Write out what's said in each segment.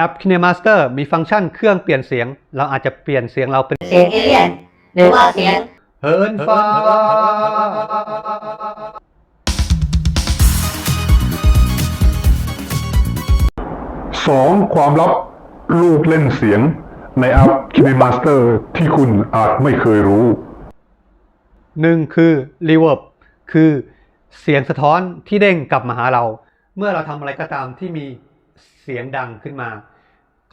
แอป KineMaster มีฟังก์ชันเครื่องเปลี่ยนเสียง เราอาจจะเปลี่ยนเสียงเราเป็นเสียงเอเลี่ยนหรือว่าเสียงเฮินฟ้าสองความลับลูกเล่นเสียงในแอป KineMaster ที่คุณอาจไม่เคยรู้หนึ่งคือ Reverb คือเสียงสะท้อนที่เด้งกลับมาหาเรา เมื่อเราทำอะไรก็ตามที่มี เสียงดังขึ้นมา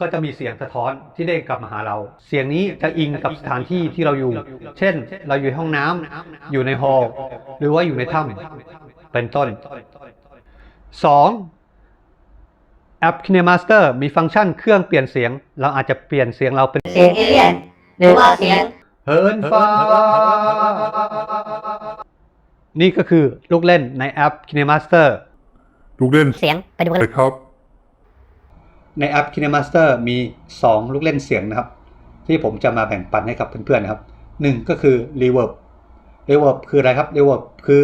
ก็จะมีเสียงสะท้อนที่เด้งกลับมาหาเรา เสียงนี้จะอิงกับสถานที่ที่เราอยู่ เช่น เราอยู่ในห้องน้ำอยู่ในฮอลล์หรือว่าอยู่ในถ้ำเป็นต้น 2. แอป KineMaster มีฟังก์ชันเครื่องเปลี่ยนเสียง เราอาจจะเปลี่ยนเสียงเราเป็นเสียงเอเลี่ยนหรือว่าเสียงเฮินฟ้า นี่ก็คือลูกเล่นในแอป KineMaster ลูกเล่นเสียงไปดูกันเลยครับ ในแอป KineMaster มี 2 ลูกเล่นเสียงนะครับ ที่ผมจะมาแบ่งปันให้กับเพื่อนๆนะครับหนึ่งก็คือ Reverb Reverb คืออะไรครับ Reverb คือ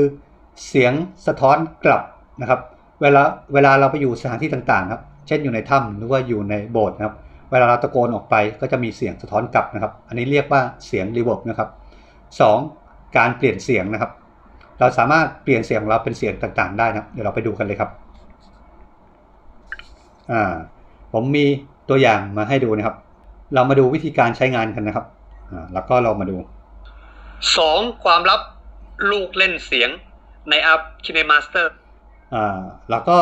เสียงสะท้อนกลับนะครับ เวลาเวลาเราไปอยู่สถานที่ต่างๆครับเช่นอยู่ในถ้ำหรือว่าอยู่ในโบสถ์นะครับ เวลาเราตะโกนออกไปก็จะมีเสียงสะท้อนกลับนะครับ อันนี้เรียกว่าเสียง Reverb นะครับสองการเปลี่ยนเสียงนะครับ เราสามารถเปลี่ยนเสียงของเราเป็นเสียงต่างๆ ได้นะครับ เดี๋ยวเราไปดูกันเลยครับอ่า ผมมีตัวอย่างมาให้ดูนะครับ เรามาดูวิธีการใช้งานกันนะครับอ่าแล้วก็เรามาดู 2. ความลับลูกเล่นเสียงในแอป KineMaster อ่าแล้วก็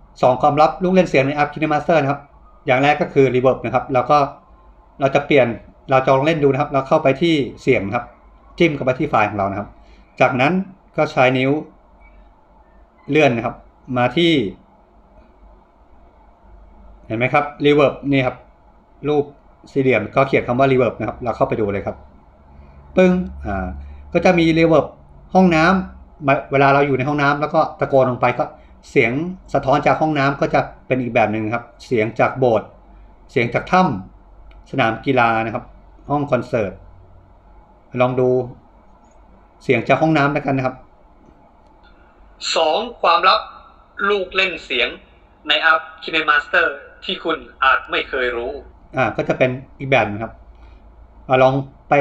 2 ความลับลูกเล่นเสียงในแอป KineMaster นะครับ อย่างแรกก็คือ Reverb นะครับ แล้วก็เราจะเปลี่ยนเราจะลองเล่นดูนะครับ เราเข้าไปที่เสียงนะครับ จิ้มเข้าไปที่ไฟล์ของเรานะครับ จากนั้นก็ใช้นิ้วเลื่อนนะครับ มาที่เห็นไหมครับ reverb นี่ครับ รูปสี่เหลี่ยมก็เขียนคำว่า reverb นะครับ เราเข้าไปดูเลยครับ ปึ้งอ่าก็จะมี reverb ห้องน้ำมาเวลาเราอยู่ในห้องน้ำแล้วก็ตะโกนลงไปก็เสียงสะท้อนจากห้องน้ำก็จะเป็นอีกแบบหนึ่งครับ เสียงจากโบสถ์เสียงจากถ้ำสนามกีฬานะครับ ห้องคอนเสิร์ตลองดูเสียงจากห้องน้ำแล้วกันนะครับสองความลับลูกเล่นเสียงในแอป KineMaster ที่คุณอาจไม่เคยรู้ อ่า ก็จะเป็นอีกแบบนึงครับอลองไป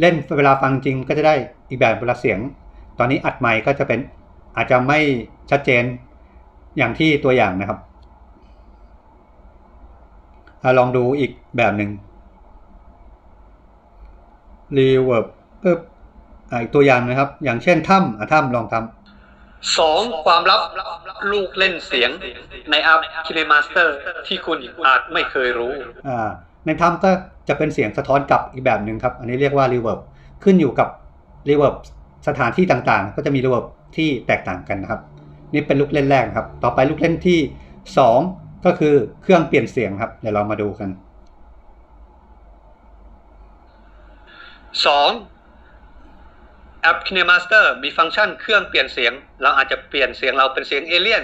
เล่นเวลาฟังจริงก็จะได้อีกแบบเวลาเสียง ตอนนี้อัดไมค์ก็จะเป็นอาจจะไม่ชัดเจนอย่างที่ตัวอย่างนะครับอลองดูอีกแบบหนึ่ง reverb ปึ๊บอ่าอีกตัวอย่างนะครับ อย่างเช่นถ้ำอะถ้ำลองทำ สองความลับลูกเล่นเสียงในแอป KineMaster ที่คุณอาจไม่เคยรู้อ่าในถ้ำก็จะเป็นเสียงสะท้อนกลับอีกแบบหนึ่งครับ อันนี้เรียกว่า reverb ขึ้นอยู่กับ reverb สถานที่ต่างๆ ก็จะมี reverb ที่แตกต่างกันนะครับ นี่เป็นลูกเล่นแรกครับ ต่อไปลูกเล่นที่สองก็คือเครื่องเปลี่ยนเสียงครับ เดี๋ยวเรามาดูกันสอง แอป KineMaster มีฟังก์ชันเครื่องเปลี่ยนเสียง เราอาจจะเปลี่ยนเสียงเราเป็นเสียงเอเลี่ยน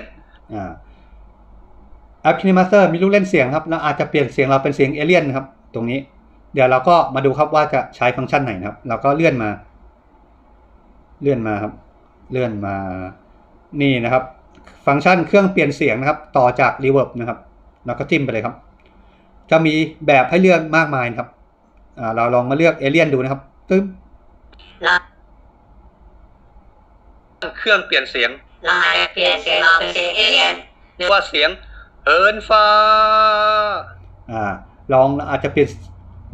แอป KineMaster มีลูกเล่นเสียงครับเราอาจจะเปลี่ยนเสียงเราเป็นเสียงเอเลี่ยนครับ ตรงนี้ เดี๋ยวเราก็มาดูครับว่าจะใช้ฟังก์ชันไหนครับ เราก็เลื่อนมา เลื่อนมาครับ เลื่อนมานี่นะครับ ฟังก์ชันเครื่องเปลี่ยนเสียงนะครับ ต่อจาก Reverb นะครับเราก็จิ้มไปเลยครับ จะมีแบบให้เลือกมากมายครับเราลองมาเลือกเอเลี่ยนดูนะครับตึ๊บ เราเครื่องเปลี่ยนเสียงเราอาจจะเปลี่ยนเสียงเราเป็นเสียงเอเลี่ยนเรียกว่าเสียงเฮินฟ้าอ่าลองอาจจะเปลี่ยน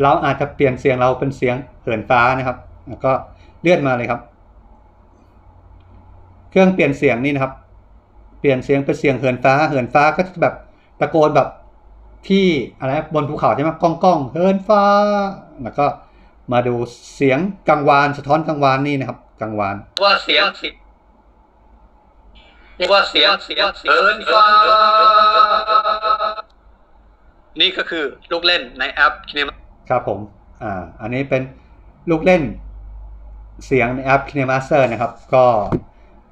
เราอาจจะเปลี่ยนเสียงเราเป็นเสียงเหินฟ้านะครับ แล้วก็เลื่อนมาเลยครับ เครื่องเปลี่ยนเสียงนี่นะครับ เปลี่ยนเสียงเป็นเสียงเหินฟ้า เหินฟ้าก็จะแบบตะโกนแบบที่อะไรนะบนภูเขาใช่ไหมก้องก้องเหินฟ้า แล้วก็มาดูเสียงกังวานสะท้อนกังวานนี่นะครับกังวานว่าเสียง ว่าเสียงเสียงเหินฟ้า นี่ก็คือลูกเล่นในแอป Kinema ครับผม อ่า อันนี้เป็นลูกเล่น เสียงในแอป KineMaster นะครับ ก็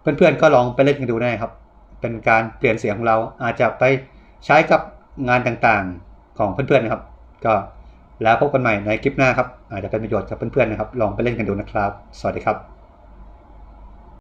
เพื่อนๆก็ลองไปเล่นกันดูได้ครับ เป็นการเปลี่ยนเสียงของเราอาจจะไปใช้กับงานต่างๆของเพื่อนๆนะครับ ก็แล้วพบกันใหม่ในคลิปหน้าครับ อาจจะเป็นประโยชน์กับเพื่อนๆนะครับ ลองไปเล่นกันดูนะครับ สวัสดีครับ